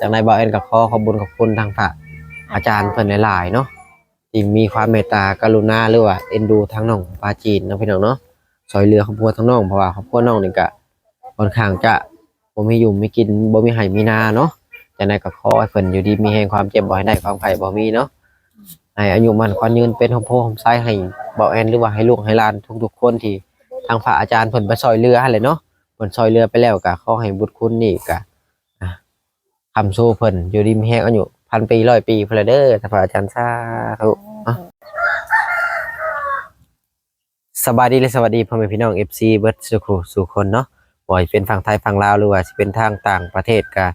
จากในบ่าวแอนกับขอขอบคุญขอบคุณทางพระอาจารย์เพิ่นหลายๆเนาะที่มีความเมตตากรุณาหรือว่าเอ็นดูทั้งน้องปลาจีนเนาะพี่น้องเนาะซอยเรือครอบครัวทั้งน้องเพราะว่าครอบครัวน้องนี่ก็ค่อนข้างจะบ่มีอยู่ไมีกินบ่มีไห้มีนาเนาะจากในก็ขอให้เพิ่นอยู่ดีมีแห่งความเจ็บบ่ให้ได้ความไข้บ่มีเนาะให้อายุมันขวัญยืนเป็นหอมโพหอมไส้ให้บ่าวแอนหรือว่าให้ลูกให้หลานทุกๆคนที่ทางพระอาจารย์เพิ่นไปซอยเรือหั่นแหละเนาะเพิ่นซอยเรือไปแล้วก็ขอให้บุญคุณนี่ก็ คำสู้เพิ่นอยู่ดีมีแฮงอายุพันปีร้อยปีเพิ่นละเด้อถ้าพระอาจารย์สาธุอะสบายดีและสวัสดีพ่อแม่พี่น้อง FC เบิร์ดสุขุสู่คนเนาะบ่ว่าจะเป็นฝั่งไทยฝั่งลาวหรือว่าสิเป็นทางต่างประเทศก็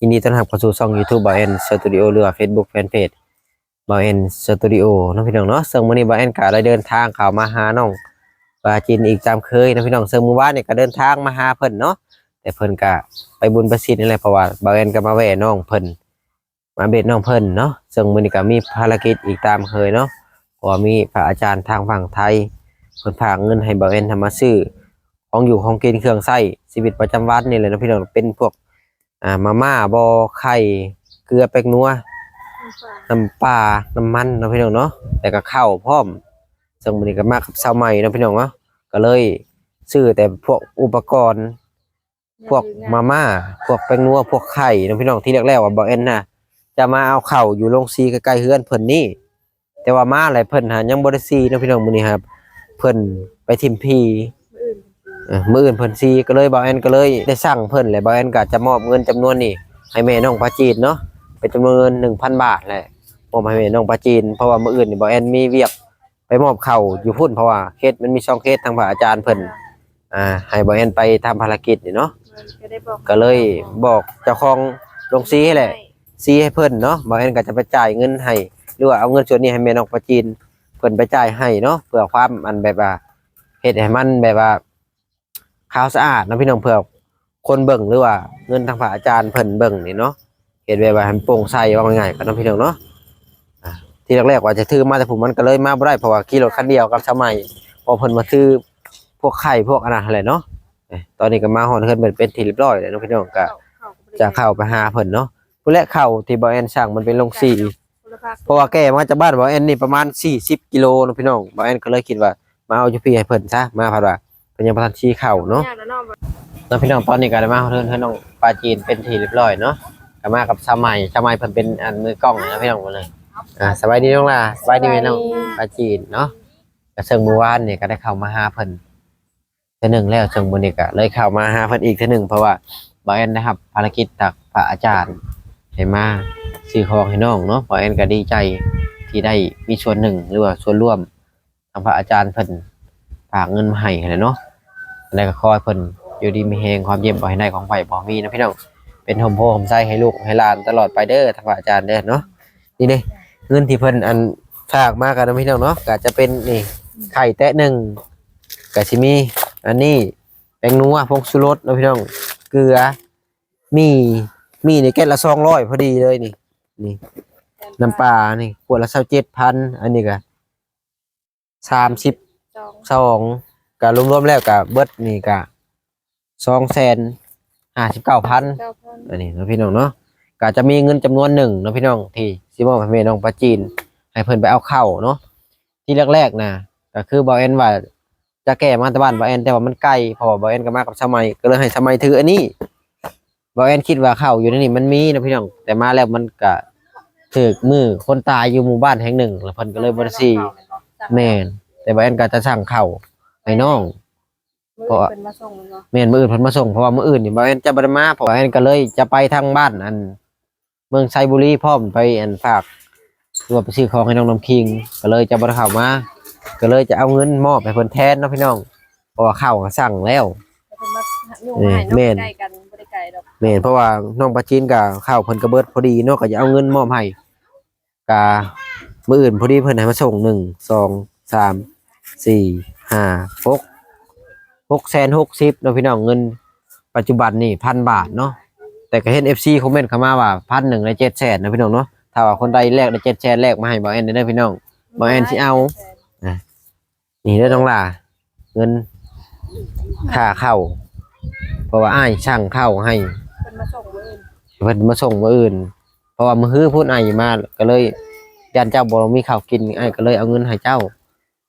ยินดีต้อนรับเข้าสู่ช่อง YouTube บ่าวแอนสตูดิโอหรือว่า Facebook Fanpage บ่าวแอนสตูดิโอเนาะพี่น้องเนาะซึ่งมื้อนี้บ่าวแอนก็ได้เดินทางเข้ามาหาน้องปลาจีนอีกตามเคยเนาะพี่น้องซึ่งมื้อวานนี่ก็เดินทางมาหาเพิ่นเนาะ แต่เพิ่นก็ไปบุญประสิทธิ์นี่แหละเพราะว่าบาวแอนก็มาแว่น้องเพิ่นมาเบ็ดน้องเพิ่นเนาะซึ่งมื้อนี้ก็มีภารกิจอีกตามเคยเนาะเพราะว่ามีพระอาจารย์ทางฝั่งไทยเพิ่นฝากเงินให้บาวแอนทำมาซื้อของอยู่ของกินเครื่องใช้ชีวิตประจำวันนี่แหละเนาะพี่น้องเป็นพวกอ่ามาม่าบ่ไข่เกลือแป้งนัวน้ำปลาน้ำมันเนาะพี่น้องเนาะแต่ก็ข้าวพร้อมซึ่งมื้อนี้ก็มากับชาวใหม่เนาะพี่น้องเนาะก็เลยซื้อแต่พวกอุปกรณ์ พวกมาม่าพวกแป้งนัวพวกไข่น้องพี่น้องที่แรกๆว่าบอกเอ็นน่ะจะมาเอาเข่าวอยู่โรงซีใกล้ๆเฮือนเพิ่นนี่แต่ว่ามาอะไรเพิ่นหายังบ่ได้ซีน้องพี่น้องมื้อนี้ครับ เพิ่นไปทิมพีเอ่อมื้ออื่นเพิ่นซีก็เลยบ่าวแอนก็เลยได้สั่งเพิ่นแหละบ่าวแอนก็จะมอบเงินจำนวนนี้ให้แม่น้องปาจีนเนาะเป็นจำนวนเงิน1,000บาทแหละมอบให้แม่น้องปาจีนเพราะว่ามื้ออื่นนี่บ่าวแอนมีเวียกไปมอบข้าวอยู่พุ่นเพราะว่าเคสมันมีช่องเคสทางพระอาจารย์เพิ่นอ่าให้บ่าวแอนไปทำภารกิจนี่เนาะ ก็ได้บอกก็เลยบอกเจ้าของโรงซีให้แหละ ซีให้เพิ่นเนาะบางอันก็จะไปจ่ายเงินให้หรือว่าเอาเงินส่วนนี้ให้แม่น้องปลาจีนเพิ่นไปจ่ายให้เนาะเพื่อความอันแบบว่าเฮ็ดให้มันแบบว่าขาวสะอาดเนาะพี่น้องเพื่อคนเบิ่งหรือว่าเงินทางพระอาจารย์เพิ่นเบิ่งนี่เนาะเฮ็ดแบบว่าให้มันโปร่งใสว่าง่ายๆกันเนาะพี่น้องเนาะอ่าที่แรกๆว่าจะถือมาแต่ผมมันก็เลยมาบ่ได้เพราะว่าขี่รถคันเดียวกับชาวใหม่พอเพิ่นมาซื้อพวกไข่พวกอันนั้นแหละเนาะเอ้ย ตอนนี้ก็มาฮอนเฮิรนเป็นเป็นที่เรียบร้อยแล้วเนาะพี่น้องก็จะเข้าไปหาเพิ่นเนาะผู้แรกเข้าที่บ่อแอนสั่งมันเป็นลงสีเพราะว่าแกมาจากบ้านบ่อแอนนี่ประมาณ 40กิโลเนาะพี่น้องบ่อแอนก็เลยคิดว่ามาเอาอยู่พี่ให้เพิ่นซะมาพัดว่าเพิ่นยังบ่ทันชี้เข้าเนาะแล้วพี่น้องตอนนี้ก็ได้มาฮอนเฮิรนให้น้องปลาจีนเป็นที่เรียบร้อยเนาะก็มากับชาวใหม่ชาวใหม่เพิ่นเป็นอันมือกล้องนะพี่น้องมาเลยอ่าสบายดีน้องล่ะสบายดีไหมน้องปลาจีนเนาะก็เชิงเมื่อวานเนี่ยก็ได้เข้ามาหาเพิ่น ท่อหนึ่งแล้วจังบุนิกะเลยเข้ามาหาเพิ่นอีกเท่อหนึ่งเพราะว่าบอยแอนนะครับ ภารกิจจากพระอาจารย์ให้มาซื้อของให้น้องเนาะบอยแอนก็ดีใจที่ได้มีส่วนหนึ่งหรือว่าส่วนร่วมทางพระอาจารย์เพิ่นฝากเงินมาให้แหละเนาะแล้วก็ขอให้เพิ่นอยู่ดีมีแฮงความเยี่ยมบ่ให้ได้ของไผบ่มีนะพี่น้องเป็นโฮมโพโฮมไซให้ลูกให้หลานตลอดไปเด้อทางพระอาจารย์เด้อเนาะนี่เด้เงินที่เพิ่นอันฝากมากันนะพี่น้องเนาะก็จะเป็นนี่ไข่แตะหนึ่งก็สิมี อันนี้แป้งนัวพงสุรสนะพี่น้อง เกลือ มีมีในแก้วละสองร้อยพอดีเลยนี่ นี่น้ำปลานี่ขวดละเศร้าเจ็ดพันอันนี้ก็สามสิบจองสองก็รวมๆแล้วก็เบิดนี่ก็สองแสนห้าสิบเก้าพันเจ้าพ่ออันนี้เนาะพี่น้องเนาะก็จะมีเงินจำนวนหนึ่งเนาะพี่น้องที่ซิมอนพเมน้องปลาจีน ให้เพิ่นไปเอาเข้าเนาะที่แรกๆนะก็คือบอเอ็นว่า จะแก้มาแต่บ้านบอเอ็นแต่ว่ามันไกลเพอบอเอ็นก็มากับสมัยก็เลยให้สมัยถืออันนี้บอเอ็นคิดว่าเข้าอยู่ในนี่มันมีนะพี่น้องแต่มาแล้วมันก็ถึกมือคนตายอยู่หมู่บ้านแห่งหนึ่ง แล้วเพิ่นก็เลยบ่ได้ซีแม่นแต่บอเอ็นก็จะสั่งเข้าให้น้องเพราะว่าเป็นมาส่งเนาะแม่นมื้ออื่นเพิ่นมาส่งเพราะว่ามื้ออื่นนี่บ่แม่นจะบ่ได้มาเพราะว่าแม่นก็เลยจะไปทางบ้านอัน เมืองไซบุรีพร้อมไปอันฝากรวมไปซื้อของให้น้องน้ำคิงก็เลยจะบ่ได้เข้ามา ก็เลยจะเอาเงินมอบให้เพิ่นแทนเนาะพี่น้องเพราะว่าข้าวก็สั่งแล้วเป็นมาอยู่มาให้แม่นเนาะใกล้กันบ่ได้ไกลดอกแม่นเพราะว่าน้องปาจีนก็ข้าวเพิ่นก็เบิดพอดีเนาะก็จะเอาเงินมอบให้ก็มื้ออื่นพอดีเพิ่นให้มาส่งหนึ่งสองสามสี่ห้าหกหกแสนหกสิบเนาะพี่น้องเงิน ปัจจุบันนี่พันบาทเนาะแต่ก็เห็น FC คอมเมนต์เข้ามาว่าพันหนึ่งในเจ็ดแสนนะพี่น้องเนาะถ้าว่าคนใดแลกได้เจ็ดแสนแลกมาให้บ่แอนได้อพี่น้องบ่แอนสิเอา นี่ได้อน้องล่ะเงินค่าเข้าเพราะว่าอ้ายช่างเข้าให้เป็นมาส่งมื้ออื่นเพิ่นมาส่งมื้ออื่น เพราะว่ามื้อฮื้อพูดไอ้ายมาก็เลยยันเจ้าบ่มีข้าวกินไอ้ายก็เลยเอาเงินให้เจ้า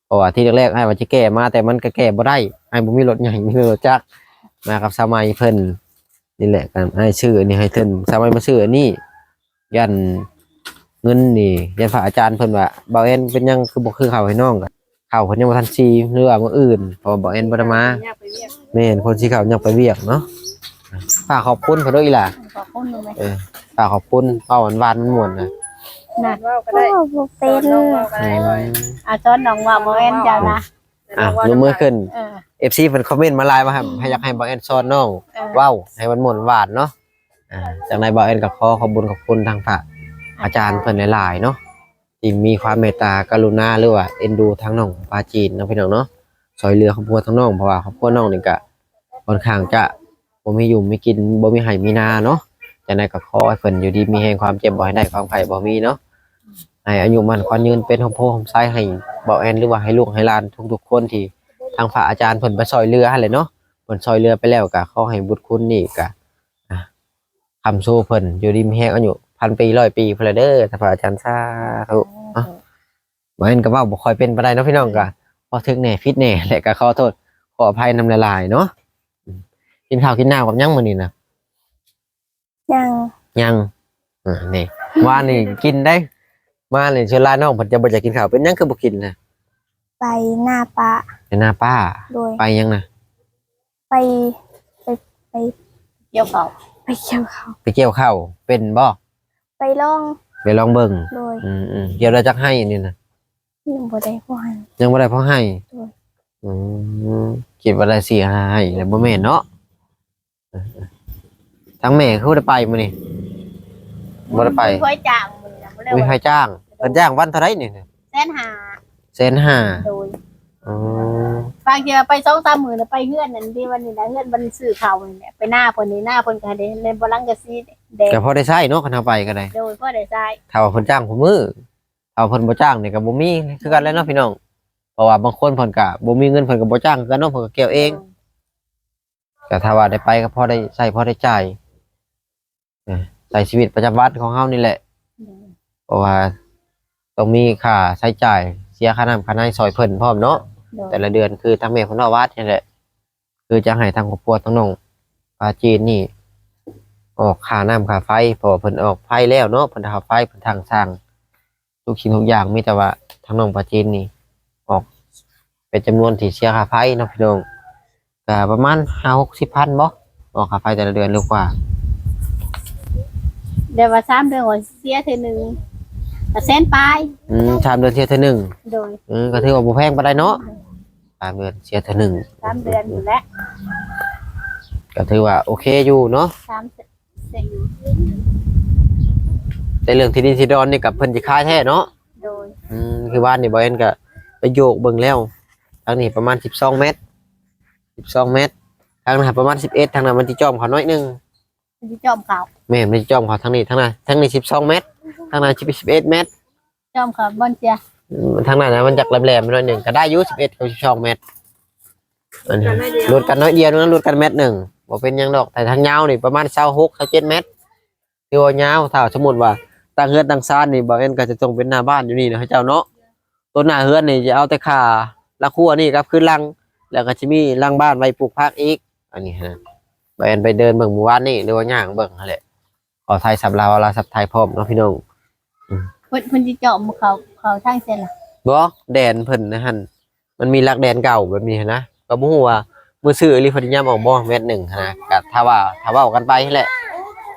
เพราะว่าที่แรกๆไอ้ายว่าสิแก้มาแต่มันก็แก้บ่ได้ไอ้ายบ่มีรถใหญ่มีรถจักรมากับสมัยเพิ่นนี่แหละกันไอ้ายชื่ออันนี้ให้เพิ่นสมัยมาชื่ออันนี้ยันเงินนี่ยันพระอาจารย์เพิ่นว่าบ่าวเอ็นเป็นหยังคือบ่คือข้าวให้น้องก็ ข้าวเพิ่นยังบ่ทันซีหรือว่ามื้ออื่นเพราะว่าบ่าวเอ็นบ่ได้มาอยากไปเรียกแม่นคนที่เขายังไปเวียกเนาะฝากขอบคุณเขาด้วยอีหล่ะขอคนหนึงไหมเออฝากขอบคุณเป้าหวานหวานมันม่วนนะน่ะว่าก็ก็ได้บ่เป็นน้องว่าก็อืได้บ่อยมอาจารย์น้องว่าบ่แม่นเจ้านะอะยกมือขึ้น เออ FC เพิ่นคอมเมนต์มาไลน์มาครับให้อยากให้บ่าวแอนสอนน้อง เออเว้าให้มันม่วนหวานเนาะอ่าจากนั้นบ่าวแอนก็ขอขอบคุณขอบคุณทางพระอาจารย์เพิ่นหลายๆเนาะ ที่มีความเมตตากรุณาหรือว่าเอ็นดูทั้งน้องปลาจีนเนาะพี่น้องเนาะช่วยเหลือครอบครัวทั้งน้องเพราะว่าครอบครัวน้องนี่ก็ค่อนข้างจะบ่มีอยู่มีกินบ่มีให้มีนาเนาะจังไดก็ขอให้เพิ่นอยู่ดีมีแห่งความเจ็บบ่ให้ได้ความไข้บ่มีเนาะให้อายุมันขวัญยืนเป็นโฮมโพโฮมไซให้บ่แอนหรือว่าให้ลูกให้หลานทุกๆคนที่ทางพระอาจารย์เพิ่นไปซอยเรือหั่นแหละเนาะเพิ่นซอยเรือไปแล้วก็ขอให้บุญคุณนี่ก็อะคำสู้เพิ่นอยู่ดีมีแห่งอายุ พันปีร้อยปีพุ่นละเด้อถ้าพระอาจารย์สาธุอะบ่แอนก็เว้าบ่ค่อยเป็นปานใดเนาะพี่น้องก็พอถึกแหน่ฟิตแหน่แหละก็ขอโทษขออภัยนำหลายๆเนาะอืมกินข้าวกินน้ำกับหยังมื้อนี้นะยังยังอ่านี่ว่านี่กินได้มาเลยเชิญลาน้องผมจะบ่อยากกินข้าวเป็นหยังคือบ่กินนะไปหน้าปะเป็นหน้าป้าโดยไปยังนะไปไปไปเกี่ยวเขาไปเกี่ยวเขาไปเกี่ยวข้าวเป็นบ่ ไปล่องไปลองเบิ่งโดยอืมอืมเกี่ยวแล้วจักให้นี่นะยังบ่ได้บ่ให้ยังบ่ได้พอให้อืมอืมคิดว่าได้สิให้แล้วบ่แม่นเนาะเออๆทั้งแม่คือบ่ได้ไปมื้อนี้บ่ได้ไปค่อยจ้างมึงนะบ่ได้มีใครว่าจ้างเพิ่นจ้างวันเท่าไหร่นี่นะแสนหาแสนห้าโดยอืมบางทีเราไป2-3มื้อแล้วไปเฮือนนั่นที่วันนี้นะเฮือนบันซื้อข้าวนี่แหละไปหน้าเพิ่นนี่หน้าเพิ่นก็ได้เล่นบ่ลังกะซี แดงก็พอได้ใช้เนาะคันเอาไปก็ได้โดยพ่อได้ใช้ถ้าว่าเพิ่นจ้างผมมือถ้าว่าเพิ่นบ่จ้างนี่ก็บ่มีคือกันแหล้วเนาะพี่น้องเพราะว่าบางคนเพิ่นก็บ่มีเงินเพิ่นก็บ่จ้างคือกันเนาะเพิ่นก็เกี่ยวเองก็ถ้าว่าได้ไปก็พอได้ใช้พอได้จ่ายเออใช้ชีวิตประจำวันของเฮานี่แหละ เพราะว่าต้องมีค่าใช้จ่ายเสียค่าน้ำค่าไฟซอยเพิ่นพร้อมเนาะโดยแต่ละเดือนคือทางแม่เพิ่นเอาวัดนี่แหละคือจะให้ทางครอบครัวทั้งน้องปาจีนนี่ ออกค่าน้ำค่าไฟเพราะว่าเพิ่นออกไฟแล้วเนาะเพิ่นทาไฟเพิ่นทางสร้างทุกสิ่งทุกอย่างมีแต่ว่าทางน้องปาจีนนี่ออก เป็นจำนวนที่เสียค่าไฟเนาะพี่น้องก็ประมาณห้าหกสิบพันบ่ออกค่าไฟแต่ละเดือนเร็วกว่าเดี๋ยวว่า3เดือนก็เสียเทื่อหนึงก็แสนปลายอืมสามเดือนเสียเท่าหนึ่งโดยอืมก็ถือว่าบ่แพงปานใดเนาะสามเดือนเสียเท่าหนึ่งสามเดือนอยู่แล้วก็ถือว่าโอเคอยู่เนาะสาม เสียอยู่แต่เรื่องที่ดินที่ดอนนี่กับเพิ่นสิขายแท้เนาะโดยอืมคือบ้านนี่บ่เอ็นก็ไปโยกเบิ่งแล้วทางนี้ประมาณ 12 เมตร 12 เมตร ทางนั้นประมาณ 11 ทางนั้นมันสิจอมเขาน้อยหนึงมันจะจอมเขาแม่มันสิจอมเขาทางนี้ทางนั้นทางนี้ 12 เมตร ทางนั้น11 เมตรจอมเขาบอนเจียอืมทางนั้นนะมันจักแหลมๆไปหน่อยหนึงก็ได้อยู่11กับ12 เมตรอันนี้ลดกันน้อยเดียวนั้นลดกันเมตรหนึ่ง บ่เป็นหยังดอกแต่ทางยาวนี่ประมาณ26 27เมตรคือว่ายาวถ้าสมมุติว่าตั้งเฮือนตั้งซานนี่บ่เอ็นก็จะต้องเป็นหน้าบ้านอยู่นี่นะให้เจ้าเนาะต้นหน้าเฮือนนี่จะเอาแต่ขาละครัวนี่ครับขึ้นลังแล้วก็จะมีลังบ้านไว้ปลูกผักอีก อันนี้ฮะไปอันไปเดินเบิ่งหมู่บ้านนี่หรือว่าย่างเบิ่งนั่นแหละขอไทยสับลาวลาวสับไทยพร้อมเนาะพี่น้องเพิ่นเพิ่นจะจอมเขาเขาทางเส้นล่ะบ่แดนเพิ่นนะฮั่นมันมีลักแดนเก่าแบบนี้หั้นนะก็บ่ฮู้ว่า มือซื้ออีหลิพันยมออกบ่เม็ดหนึ่งนะก็ถ้าว่าถ้าว้ากันไปแหละ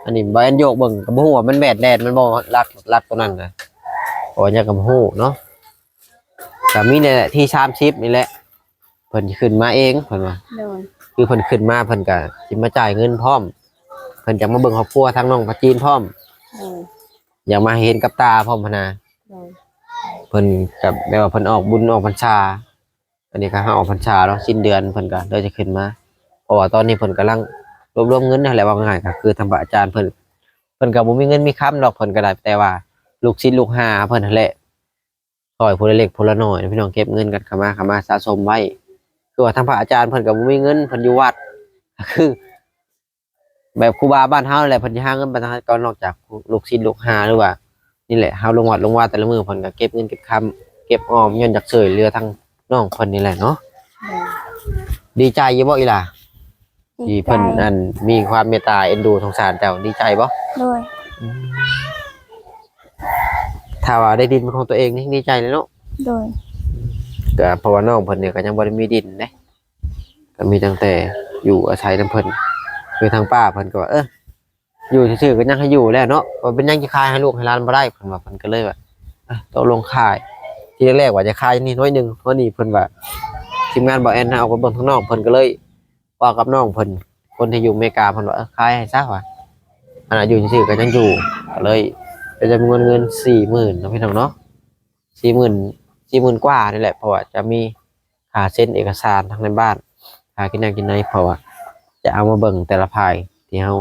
อันนี้บ่แอนโยกเบิ่งก็บ่ฮู้ว่ามันแบดแดนมันบ่ลักลักตัวนั้นนะเพราะว่ายังก็บ่ฮู้เนาะก็มีนี่แหละที่30นี่แหละเพิ่นขึ้นมาเองเพิ่นว่าคือเพิ่นขึ้นมาเพิ่นก็สิมาจ่ายเงินพร้อมเพิ่นจะมาเบิ่งครอบครัวทางน้องปาจีนพร้อมอยากมาเห็นกับตาพร้อมพนาเพิ่นกับแม่ว่าเพิ่นออกบุญออกพรรษา อันนี้ก็หาออกพรรษาเนาะสิ้นเดือนเพิ่นก็เลยจะขึ้นมาเพราะว่าตอนนี้เพิ่นกำลังรวบรวมเงินนั่นแหละว่าง่ายก็คือทางพระอาจารย์เพิ่นเพิ่นก็บ่มีเงินมีค้ำดอกเพิ่นก็ได้แต่ว่า ลูกศิษย์ลูกหาเพิ่นนั่นแหละซอยผู้ลเล็กผู้ละน้อยพี่น้องเก็บเงินกันเข้ามาเข้ามาสะสมไว้คือว่าทางพระอาจารย์เพิ่นก็บ่มีเงินเพิ่นอยู่วัดคือ แบบครูบาบ้านเฮาแหละเพิ่นสิหาเงินบ้านเฮาก็นอกจากลูกศิษย์ลูกหาหรือว่านี่แหละเฮาลงวัดลงว่าแต่ละมื้อเพิ่นก็เก็บเงินเก็บคำเก็บออมย้อนจากช่วยเหลือทั้ง น้องเพิ่นนี่แหละเนาะดีใจอยู่บ่อีหล่ะดีที่ใจเพิ่นนั่นมีความเมตตาเอ็นดูสงสารเจ้าดีใจบ่โดยถ้าว่าได้ดินเป็นของตัวเองนี่ดีใจเลยเนาะโดยก็เพราะว่าน้องเพิ่นเนี่ยก็ยังบ่ได้มีดินเด้ก็มีตั้งแต่อยู่อาศัยนํเพิ่นคือทางป้าเพิ่นก็ว่าเอออยู่ซื่อๆก็ยังให้อยู่แล้วเนาะว่าเป็นยังสิขายให้ลูกให้หลานบ่ได้เพิ่นว่าเพิ่นก็เลยว่าอะตกลงขาย ที่แรกๆว่าจะขายนี่น้อยหนึ่งเพราะนี่เพิ่นว่าทีมงานบ่แอนเอากับเบิ่งข้างนอกเพิ่นก็เลยว่ากับน้องเพิ่นคนที่อยู่อเมริกาเพิ่นว่าขายให้ซะว่าอันน่ะอยู่ซื่อก็ยังอยู่ก็เลยเป็นจำนวนเงิน40,000เนาะพี่น้องเนาะ40,000สี่หมื่นกว่านี่แหละเพราะว่าจะมีค่าเซ็นเอกสารทั้งในบ้านค่ากินน้ำกินในเพราะว่าจะเอามาเบิ่งแต่ละภายที่เฮา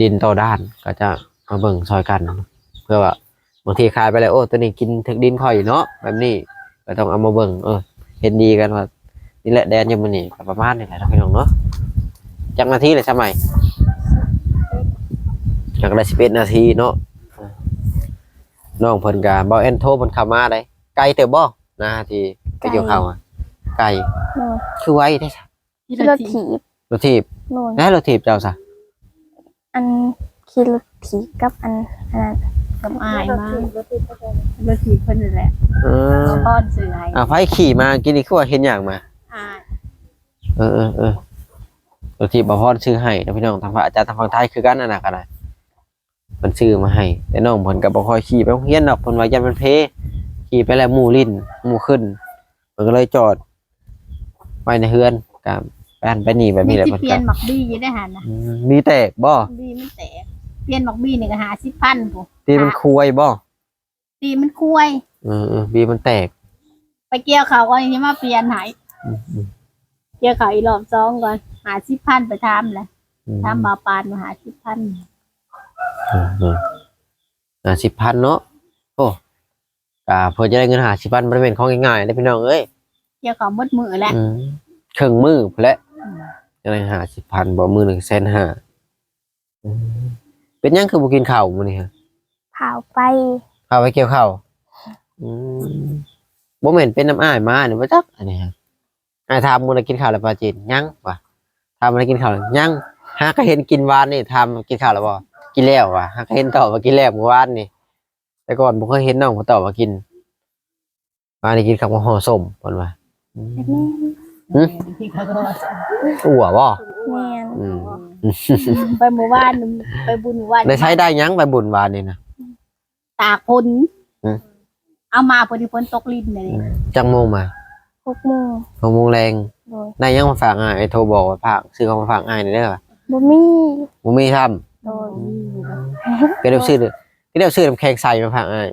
ดินต่อด้านก็จะมาเบิ่งซอยกัน เพื่อว่า บางทีขายไปแล้วโอ้ตัวนี้กินถึกดินข่อยเนาะแบบนี้ก็ต้องเอามาเบิ่งเออเห็นดีกันว่านี่แหละแดนอยังมันนี่ก็ประมาณนี้แหละท่านพี่น้องเนาะจักนาทีเลยสมัยจักได้สิบเอ็ดนาทีเนาะน้องเพิ่นก็บ่แอนโทรเพิ่นเข้ามาได้ไกลเติบบ่นะที่ไปเกี่ยวข้าวอะไกลโดยคือไวได้ซะขี่รถถีบรถถีบโดยนะรถถีบเจ้าซะอันขี่รถถีบกับอันอันนั้น กับอายมากรถถีบเพิ่นนั่นแหละเออป้อนสื่อให้อ่าไผขี่มากินนี่คือว่าเห็นอย่างมา อายเออเออเออรถถีบบ่พรซื้อให้นะพี่น้องทางพระอาจารย์ทางฝั่งไทยคือกันนั่นน่ะกันน่ะมันซื้อมาให้ แต่น้องเพิ่นก็บ่ค่อยขี่ไปโรงเรียนดอกเพิ่นว่ายันมันเพขี่ไปแล้วหมู่ลิ้นหมู่ขึ้นเพิ่นก็เลยจอดไว้ในเฮือนก็ไปหันไปนี่แบบมีนี้แหละที่เพิ่นเปลี่ยก็นหมักบี้อยู่ได้หันนะอืมมีแตกบ่บี้มันแตก เปลี่ยนหมักบี้นี่ก็หาสิบพันผู้ตีมันคุยบ่ตีมันคุยเออเออบีมันแตก ไปเกี่ยวเขาก็ยังมาเปลี่ยนใหายอืมอืมเกี่ยวเขาอีกรอบสองก่อนหาสิบพันไปทำเลยอืมทำบาปานมาหาสิบพันเออเอออ่าสิบพันเนาะโอ้อ่าเพื่อจะได้เงินหาสิบพันบริเวณของง่ายๆเลยพี่น้องเอ้ยเกี่ยวเขาหมดมือแล้ว อืมเครื่องมือพนแหละจะได้หาสิบพันบ่มือหนึ่งแสนห้าอืม เป็นหยังคือบ่กินข้าวมื้อนี้ฮะเผาไปข้าวไปเกี่ยวข้าวอืมบ่แม่นเป็นน้ำอ้ายมาหรือว่าจักอันนี้ฮะอ้ายถามมื้อนี้กินข้าวแล้วป่าจีนยังวะถามมื้อนี้กินข้าวแล้วยังหาก็เห็นกินหวานนี่ถามกินข้าวแล้วบ่กินแล้วว่ะหากเห็นตอบว่ากินแล้วเมื่อวานนี่ แต่ก่อนผมเคยเห็นน้องเขาตอบว่ากินมานี่กินกับห่อส้มเพิ่นว่าอืมที่เขาก็อั่วบ่ แม่นอืม ไปหมู่บ้านไปบุญหมู่บ้านได้ใช้ได้หยังไปบุญวานนี่นะตากพลอืมเอามาพอดีฝนตกลิ้นเลยนี่จังโมงมาหกโมงหกโมงแรงโดยได้หยังมาฝากอ้ายไอ้โทรบอกว่าฝากซื้อของมาฝากอ้ายนี่เด้อบ่มีบ่มีทำโดยก็เดี๋ยวซื้อเด้อก็เดี๋ยวซื้อน้ำแข็งใส่มาฝากอ้าย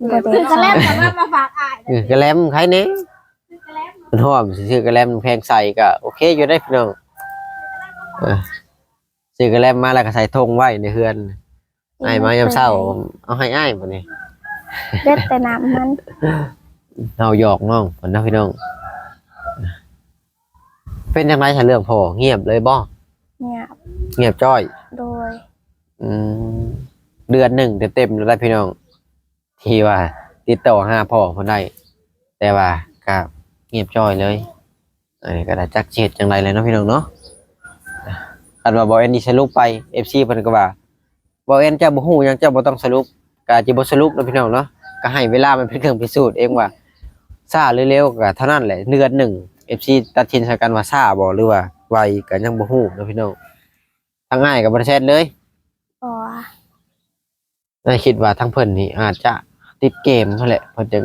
บ่ได้ซื้อกระแลมแต่ว่ามาฝากอายเออกระแลมใครเน่มันหอมสิซื้อกระแลมน้ำแข็งใส่ก็โอเคอยู่ได้พี่น้องเออ ซื้อกระแลมมาแล้วก็ใส่ธงไว้ในเฮือนไอ้ายมายามเช้า เอาให้อ้ายบ่นี่เด็ดแต่น้ำมันเอาหยอกน้องผลนะพี่น้อง เป็นจังไรฉันเรื่องพอเงียบเลยบ่เนี่ยเงียบจ้อย โดย อืมเดือนหนึ่งเต็มๆแล้วได้พี่น้อง ที่ว่า ติดต่อหาพ่อคนได้ แต่ว่าก็เงียบจ้อยเลยอันนี้ก็ได้จักเจ็ดจังไรเลยเนาะพี่น้องเนาะ อันว่าบอเอ็นดีสรุปไปเอฟซีเพิ่นก็ว่าบอเอ็นเจ้าบ่ฮู้หยังเจ้าบ่ต้องสรุปก็จิบ่สรุปเนาะพี่น้องเนาะก็ให้เวลามันเป็นเครื่องพิสูจน์เองว่าซ่าหรือเร็วก็เท่านั้นแหละเดือนหนึ่งเอฟซีตัดสินใส่กันว่าซ่าบ่หรือว่าไวก็ยังบ่ฮู้เนาะพี่น้องทางง่ายก็บ่ได้แชทเลยอ๋อน่าคิดว่าทั้งเพิ่นนี่อาจจะติดเกมเท่าแหละเพิ่นจึง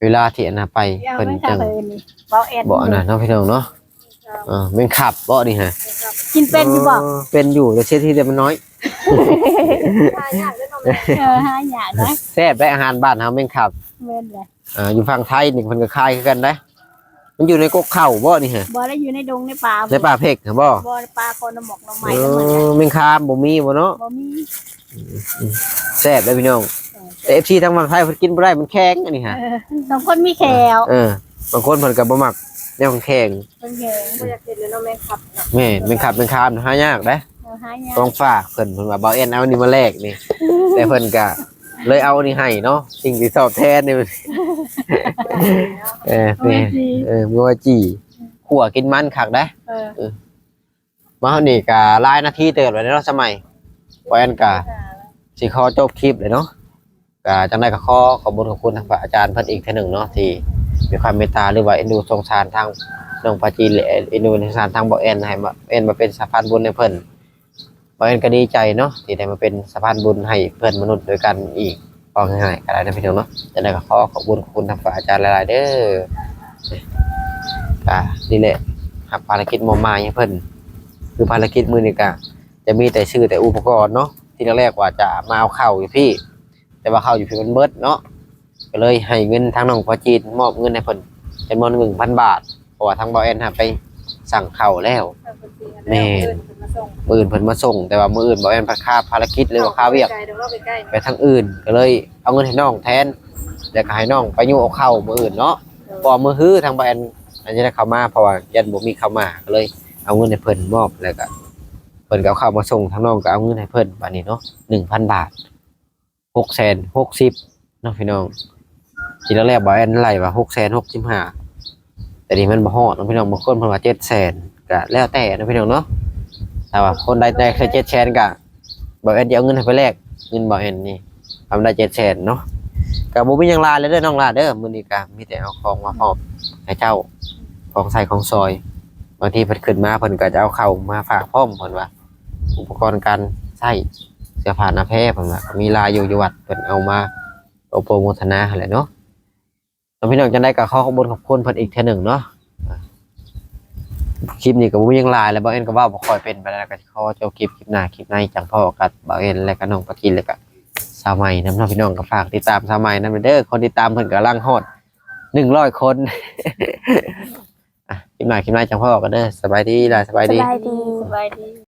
เวลาที่อันน่ะไปยังเพิ่นไม่จึงทำเลยนี่เบาแอนบ่อันนั้นเนาะพี่น้องเนาะเออเป็นขับบ่นี่ฮะกินเป็นอยู่บอกเป็นอยู่แต่เสียทีเดียวมันน้อยเออห้าอย่างนะแซ่บได้อาหารบ้านเฮาเป็นขับเว้นเลยอ่าอยู่ฝั่งไทยนี่เพิ่นก็คล้ายคือกันได้มันอยู่ในกกเข้าบ่นี่ฮะบ่ได้อยู่ในดงในป่าในป่าเพกเหรอบ่บ่ในป่าคนน้ำหมอกน้ำไม้เอน้ำมันอแม่งคามบ่มีบ่เนาะบ่มีแซ่บได้พี่น้องแต่ FC ทางฝั่งไทยเพิ่นกินบ่ได้มันแข็งอันนี้ฮะเออสองคนมีแขวเออบางคนเพิ่นก็บ่มัก แนวแข็งมันแข็งบ่อยากเห็นเลยเนาะแม่ครับเนาะแม่นเป็นขับเป็นคามหายากเด้เอาหายากต้องฝากเพิ่นเพิ่นว่าเบาเอ็นเอาอันนี้มาแลกนี่ แต่เพิ่นก็เลยเอาอันนี้ให้เนาะสิ่งที่ตอบแทนนี่มันเออแม่เออมัวจีขัวกินมันคักได้เออมาเฮานี่ก็หลายนาทีเติบแล้วเนาะสมัยเบาเอ็นก็ สิขอจบคลิปเลยเนาะก็จังได๋ก็ขอขอบคุณขอบคุณทางพระอาจารย์เพิ่นอีกเทื่อหนึงเนาะที่ มีความเมตตาหรือว่าเอ็นดูสงสารทางน้องปาจีนและเอ็นดูสงสารทางเบาเอ็นให้มาเอ็นมาเป็นสะพานบุญให้เพิ่นบางเอ็นก็ดีใจเนาะที่ได้มาเป็นสะพานบุญให้เพื่อนมนุษย์ด้วยกันอีกก็ง่ายๆก็ได้นะพี่น้องเนาะจะได้ก็ขอขอบคุณขอบคุณทางฝ่ายอาจารย์หลายๆเด้ออ่านี่แหละหากภารกิจมอมาให้เพิ่นคือภารกิจมือนี่ก็จะมีแต่ชื่อแต่อุปกรณ์เนาะที่แรกๆว่าจะมาเอาเข้าอยู่พี่ แต่ว่าเข้าอยู่พี่มันเบิดเนาะ ก็เลยให้เงินทางน้องพอจีนมอบเงินให้เพิ่นจำนวนหนึ่งพันบาทเพราะว่าทางบอเอ็นหาไปสั่งเข้าวแล้ว แม่มาส่งมืออื่นเพิ่นมาส่ง แต่ว่ามืออื่นบ่แม่นค่าภารกิจหรือว่าค่าเวียกไกลเดี๋ยวเราไปใกล้ไปทางอื่นก็เลยเอาเงินให้น้องแทน แล้วก็ให้น้องไปอยู่เอาเข้ามืออื่นเนาะพอมือฮื้อทางแบรนด์อันนี้ได้เข้ามาเพราะว่ายันบ่มีเข้ามาก็เลย เอาเงินให้เพิ่นมอบแล้วก็เพิ่นก็เอาเข้ามาส่งทางน้องก็เอาเงินให้เพิ่นบัดนี้เนาะ1,000บาท6แสน60เนาะพี่น้อง ทีแรกๆบ่แอนไล่ว่า6แสน65แต่นี่มันบ่ฮอดนะพี่น้องบางคนเพิ่นว่า7แสนก็แล้วแต่นะพี่น้องเนาะแต่ว่าคนใดได้แค่7แสนก็บ่แอนจะเอาเงินให้ไปแลกเงินบ่เห็นนี่ทำได้เจ็ดแสนเนาะกับบุมีหยังลาเลยเด้อน้องลาเด้อมื้อนี้ก็มีแต่เอาของมาพอมให้เจ้าของใส่ของซอยบางทีเพิ่นขึ้นมาเพิ่นก็จะเอาเข้ามาฝากพร้อมเพิ่นว่า อุปกรณ์การใช้เสื้อผ้าหน้าแพรเพิ่นว่ามีลายอยู่อยู่วัดเพิ่นเอามาโอโปรโมทนาหั่นแหละเนาะ พี่น้องจังได๋ก็ขอขบคุณขอบคุณเพิ่นอีกเทื่อหนึ่งเนาะคลิปนี้ก็บ่มีหยังหลายแล้วบ่เอ็นก็เว้าบ่ค่อยเป็นไปแล้วก็ขอเจ้าคลิปคลิปหน้าคลิปในจังพ่อกับบ่เอ็นและก็น้องปะกินแล้วก็สาวใหม่น้ำน้องพี่น้องก็ฝากติดตามสาวใหม่นั่นเด้อคนติดตามเพิ่นกำลังฮอดหนึ่งร้อยคน อะคลิปหน้าคลิปหน้าจังพ่อกันเด้อสบายดีล่ะสบายสดี บายดี สบายดี